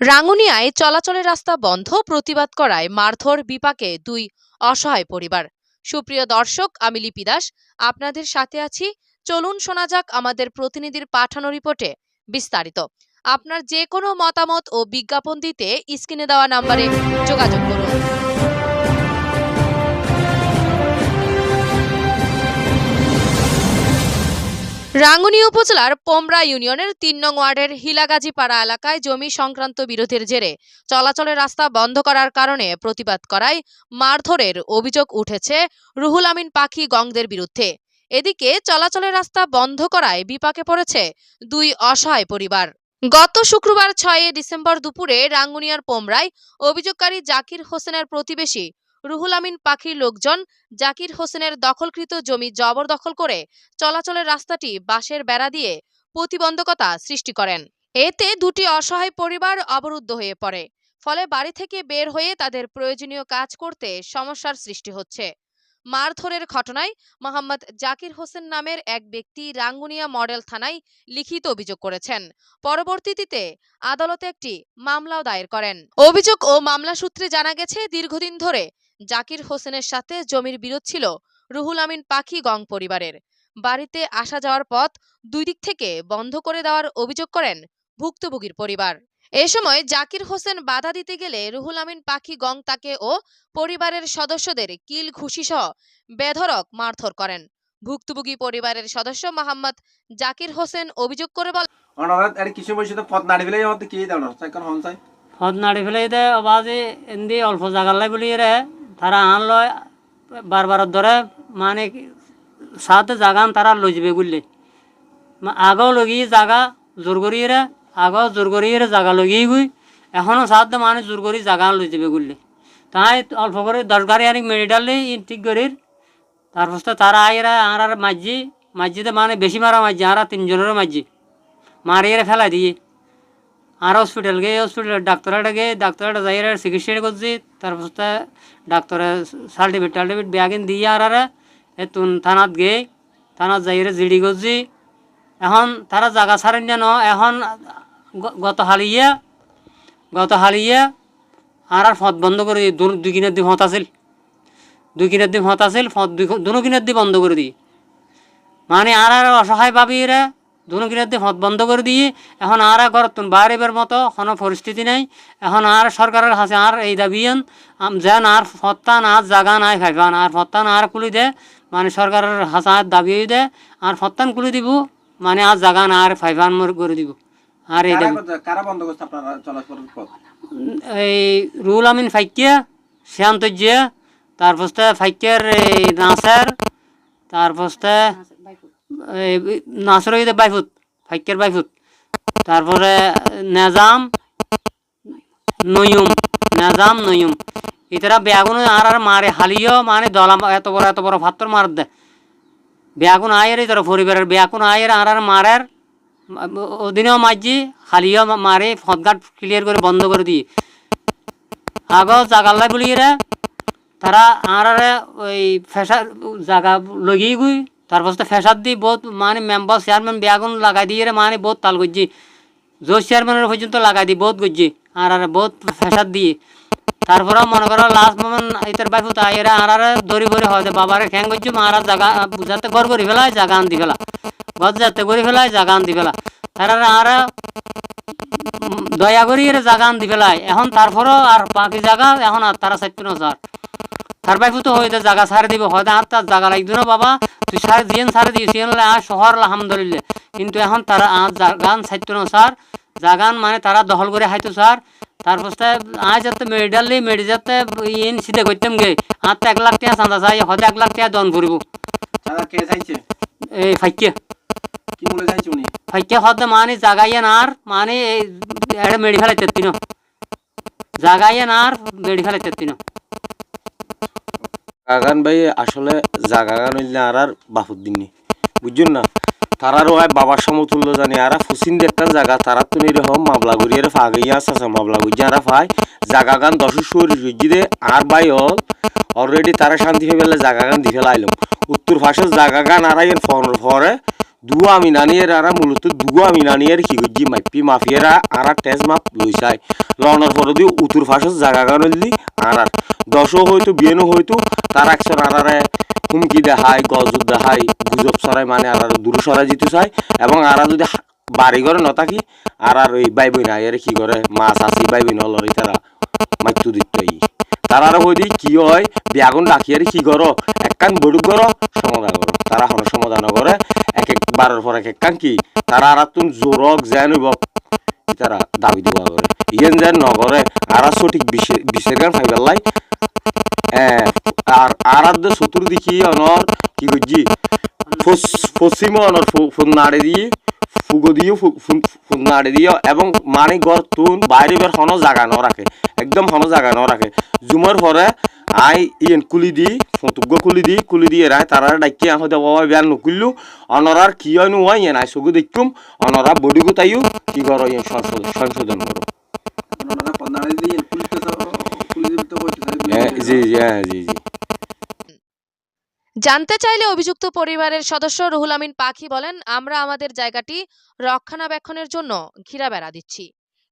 রাঙ্গুনিয়ায় চলাচলের রাস্তা বন্ধ, প্রতিবাদ করায় মারধর বিপাকে দুই অসহায় পরিবার। সুপ্রিয় দর্শক, আমি লিপি দাস। আপনাদের সাথে আছি। চলুন শোনা যাক আমাদের প্রতিনিধির পাঠানো রিপোর্টে বিস্তারিত। আপনার যে কোনো মতামত ও বিজ্ঞাপন দিতে স্ক্রিনে দেওয়া নাম্বারে যোগাযোগ করুন। রাঙ্গুনি উপজেলার পোমরা ইউনিয়নের তিন নং ওয়ার্ডের হিলাগাজীপাড়া এলাকায় জমি সংক্রান্ত বিরোধের জেরে চলাচলের রাস্তা বন্ধ করার কারণে প্রতিবাদ করায় মারধরের অভিযোগ উঠেছে রুহুল আমিন পাখি গংদের বিরুদ্ধে। এদিকে চলাচলের রাস্তা বন্ধ করায় বিপাকে পড়েছে দুই অসহায় পরিবার। গত শুক্রবার ছয় ডিসেম্বর দুপুরে রাঙ্গুনিয়ার পোমরায় অভিযোগকারী জাকির হোসেনের প্রতিবেশী রুহুল আমিন পাখির লোকজন জাকির হোসেনের দখলকৃত জমি জবরদখল করে চলাচলের রাস্তাটি বাঁশের বেড়া দিয়ে প্রতিবন্ধকতা সৃষ্টি করেন। এতে দুটি অসহায় পরিবার অবরুদ্ধ হয়ে পড়ে। ফলে বাড়ি থেকে বের হয়ে তাদের প্রয়োজনীয় কাজ করতে সমস্যার সৃষ্টি হচ্ছে। মারধরের ঘটনায় মোহাম্মদ জাকির হোসেন নামের এক ব্যক্তি রাঙ্গুনিয়া মডেল থানায় লিখিত অভিযোগ করেছেন। পরবর্তীতে আদালতে একটি মামলাও দায়ের করেন। অভিযোগ ও মামলা সূত্রে জানা গেছে, দীর্ঘদিন ধরে জাকির হোসেনের সাথে জমির বিরোধ ছিল রুহুল আমিন পাখি গং পরিবারের। বাড়িতে আসা যাওয়ার পথ দুই দিক থেকে বন্ধ করে দেওয়ার অভিযোগ করেন ভুক্তভোগীর পরিবার। এ সময় জাকির হোসেন বাধা দিতে গেলে রুহুল আমিন পাখি গং তাকে ও পরিবারের সদস্যদের কিল ঘুষি সহ বেধরক মারধর করেন। ভুক্তভোগী পরিবারের সদস্য মোহাম্মদ জাকির হোসেন অভিযোগ করে বলেন অনারাত আর কিছু বসে তো পথ নাড়ি ফেলে আমার কি দাও না সাইকেল হন হদ নাড়ি ফেলে দে আবাজে এন্দি অল্প লাই বলি রে। তারা আন লয় বারবার ধরে মানে সাথে জাগান তারা লই যাবে বুঝলে আগও লগি জাগা জোর করি রে আগও জোর করি রে জাগা লগি গুই, এখনও সাথে মানে জোর করি জাগা লই যাবে বুঝলে। তাই অল্প করে দশ গাড়ি আনি মেডিটালে ঠিক করির। তারপর তারা আইরা আর আর মাঝি, মাঝিতে মানে বেশি মারা মাঝি, আর তিনজনেরও মাঝি। মারিয়ে ফেলা দিয়ে। আর হসপিটাল গিয়ে হসপিটাল ডাক্তারটা গিয়ে ডাক্তারটা যাই চিকিৎসা করছি। তারপর ডাক্তারে সার্টিফিকেট টার্টিফিকেট ব্যাগিন দিয়ে আর এ তুন থানাত গিয়ে থানাত যাই জিডি করছি। এখন তারা জাগা ছাড়েন যেন, এখন গত হালিয়ে গত হালিয়ে আর আর ফত বন্ধ করে দিই। দুই কিনের দি ফত আছিল। দুই কিনের দি ফত আছিল ফত দুই দুনো কিনের দি বন্ধ করে দিই। মানে আর আর অসহায় পাবি রে দুনো কিনার দিয়ে বন্ধ করে দিয়ে এখন আর ঘর তুন বাইরের মতো কোনো পরিস্থিতি নাই। এখন আর সরকারের কাছে আর এই দাবিয়ান যেন আর ফত্তান আর জাগা নাই খাইবান আর ফত্তান আর কুলি দে মানে সরকারের হাসা আর দাবি দে আর ফত্তান কুলি দিব মানে আর জাগা না আর ফাইভান মর করে দিব। আর এই এই রুল আমিন ফাইকিয়া শিয়ান্তজ্জিয়া তারপর ফাইকিয়ার এই নাসার তারপর নাসর হইতে বাইফুত ফাইকিয়ার বাইফুত তারপরে নেজাম, নয়ুম নেজাম, নয়ুম। ইতারা বেগুন আর আর মারে, হালিও মানে দলা এত বড় এত বড় ভাত্তর মার দে। বেগুন আয়ের ইতারা পরিবারের বেগুন আয়ের আর আর মারের, ওদিনেও মাঝি হালিও মারে ফতঘাট ক্লিয়ার করে বন্ধ করে দিয়ে। আগো জাগাল্লাই বলি তারা আর ওই ফেসার জাগা লগিয়ে গুই। তারপর তো ফেসার দি বহুত মানে মেম্বার চেয়ারম্যান বেগুন লাগাই দিয়ে মানে বহুত তাল করছি জোর চেয়ারম্যানের পর্যন্ত লাগাই দিই বহুত করছি আর আর বহুত ফেসার দিয়ে। তারপরে মনে করো লাস্ট মোমেন্ট ইতার বাইফু তাই এরা আর আর দড়ি ভরি হয় বাবারে খ্যাং করছি মারা জাগা যাতে ঘর করি ফেলায় জাগা আনতি ফেলা ঘর যাতে করি ফেলায় জাগা আনতি ফেলা তারা আর উম, দয়া করি এর জাগা আনতি ফেলায় এখন তারপরও আর বাকি জায়গা এখন আর তারা চাইতো না স্যার তার বাইফু তো হয়তো জায়গা ছাড়ে দিব হয়তো আর তার জায়গা লাগতো না বাবা। তুই সার দিয়েন সারে দিয়েছি আর শহর আলহামদুলিল্লাহ। কিন্তু এখন তারা আর জাগান চাইতো না স্যার। জাগান মানে তারা দখল করে হাইতো স্যার। তারপর আজ যাতে মেডিকেল মেডি যাতে ইন সিধে করতাম গে। আর তো এক লাখ টাকা চাঁদা চাই হয়তো এক লাখ টাকা দন করিব। এই ফাইকে। ফাইকে হতে মানে জাগাইয়ে আর মানে এটা মেডি ফেলাই তেত্তিন জাগাইয়ে আর মেডি ফেলাই তেত্তিন গাগান ভাই, আসলে জাগাগান হইলে আর আর বাহুর দিননি বুঝছেন না? তারারও হয় বাবার সমতুল্য জানি। আর ফুসিন একটা জায়গা তারা তো এরকম মামলা করিয়ে ফাগাইয়া আছে মামলা করি যারা পায় জাগাগান দশ সুর দে, আর বাই হল অলরেডি তারা শান্তি হয়ে গেলে জাগা গান দিয়ে ফেলাইলাম উত্তর ফাঁসে জাগাগান আর আইন ফোনের দুয়া আমি নানিয়ের আরা মূলত দুয়া আমি নানিয়ের কি করছি? মাইপি মাফিয়েরা আর টেজ মাপ লইছাই লনের পরে দিয়ে উত্তর ফাঁসের জায়গা গানলি আরার দশও হয়তো বিয়েনও হয়তো, তার একশন আরারে হুমকি দেখায় গজব দেখায় গুজব সরাই মানে আর দূর সরাই যেতে চায়। এবং আরা যদি বাড়ি ঘরে নথাকি আর আর ওই বাই বই না এর কি করে? মাছ আসি বাই বই নলরি তারা মাইতু দিত ই। তারা আর হইদি কি হয়? বিয়াগুন আর কি করো? একখান বড়ুক করো সমাধান করো। তারা হন সমাধান করে এক এক বারের পর এক একখান কি তারা আর তুন জোরক যেন হইব তারা দাবি দেওয়া করে। ইয়েন যেন নগরে আর সঠিক বিশের গান ফাইবার লাই আর আর আর চতুর্দিকে অনর, কি করছি পশ্চিম অনর ফোন নাড়ে দিয়ে, ফুগো দিয়ে ফোন নাড়ে দিয়ে এবং মানে ঘর তুন বাইরে বের হন ন রাখে একদম হন ন রাখে জুমর পরে আই ইয়েন কুলি দি ফতুগ্য কুলি দি কুলি দিয়ে রায় তারা ডাকি আহ দে বাবা বিয়ান নকুল্লু। অনরার কি হয় নু হয় ইয়েন আই সগু দেখুম। অনরা বডিগু তাইও কি করো ইয়েন সংশোধন সংশোধন করো জি জি হ্যাঁ জি জি। জানতে চাইলে অভিযুক্ত পরিবারের সদস্য রুহুল আমিন পাখি বলেন আমরা আমাদের জায়গাটি রক্ষণাবেক্ষণের জন্য ঘিরা বেড়া দিচ্ছি।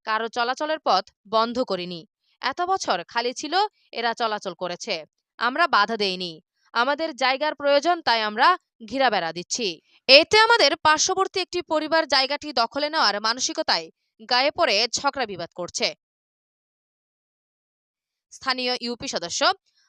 কারও চলাচলের পথ বন্ধ করিনি। এত বছর খালি ছিল, এরা চলাচল করেছে। আমরা বাধা দেইনি। আমাদের জায়গার প্রয়োজন, তাই আমরা ঘিরা বেড়া দিচ্ছি। এতে আমাদের পার্শ্ববর্তী একটি পরিবার জায়গাটি দখলে নেওয়ার মানসিকতায় গায়ে পড়ে ঝগড়া বিবাদ করছে। স্থানীয় ইউপি সদস্য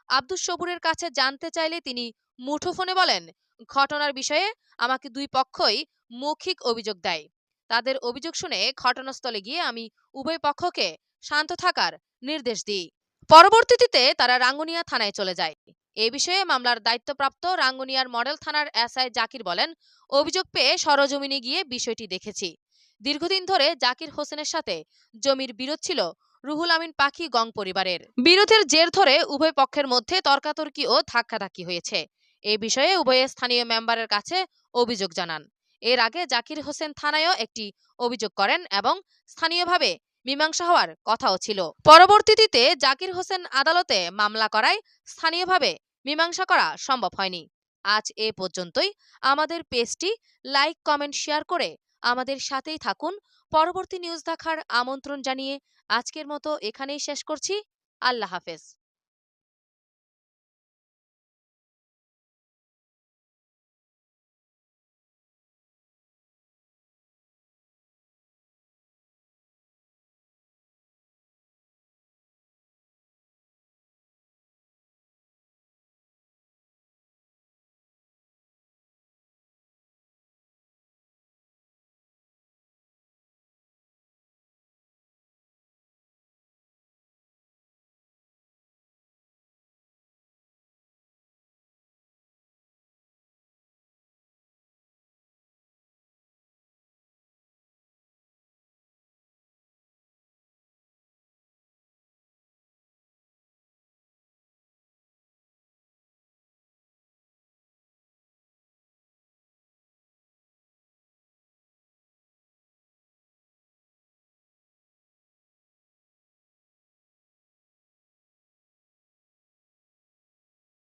আব্দুস সবুরের কাছে জানতে চাইলে তিনি মুঠোফোনে বলেন, ঘটনার বিষয়ে আমাকে দুই পক্ষই মৌখিক অভিযোগ দেয়। তাদের অভিযোগ শুনে ঘটনাস্থলে গিয়ে আমি উভয় পক্ষকে শান্ত থাকার নির্দেশ দিই। পরবর্তীতে তারা রাঙ্গুনিয়া থানায় চলে যায়। এ বিষয়ে মামলার দায়িত্বপ্রাপ্ত রাঙ্গুনিয়ার মডেল থানার এসআই জাকির বলেন, অভিযোগ পেয়ে সরজমিনে গিয়ে বিষয়টি দেখেছি। দীর্ঘদিন ধরে জাকির হোসেনের সাথে জমির বিরোধ ছিল রুহুল আমিন পাখি গং পরিবারের। বিরোধের জের ধরে উভয় পক্ষের মধ্যে তর্কাতর্কি ও ধাক্কাধাক্কি হয়েছে। এ বিষয়ে উভয়ে স্থানীয় মেম্বারের কাছে অভিযোগ জানান। এর আগে জাকির হোসেন থানায়ও একটি অভিযোগ করেন এবং স্থানীয়ভাবে মীমাংসা হওয়ার কথাও ছিল। পরবর্তীতে জাকির হোসেন আদালতে মামলা করায় স্থানীয়ভাবে মীমাংসা করা সম্ভব হয়নি। আজ এ পর্যন্তই। আমাদের পেজটি লাইক, কমেন্ট, শেয়ার করে আমাদের সাথেই থাকুন। পরবর্তী নিউজ দেখার আমন্ত্রণ জানিয়ে আজকের মতো এখানেই শেষ করছি। আল্লাহ হাফেজ।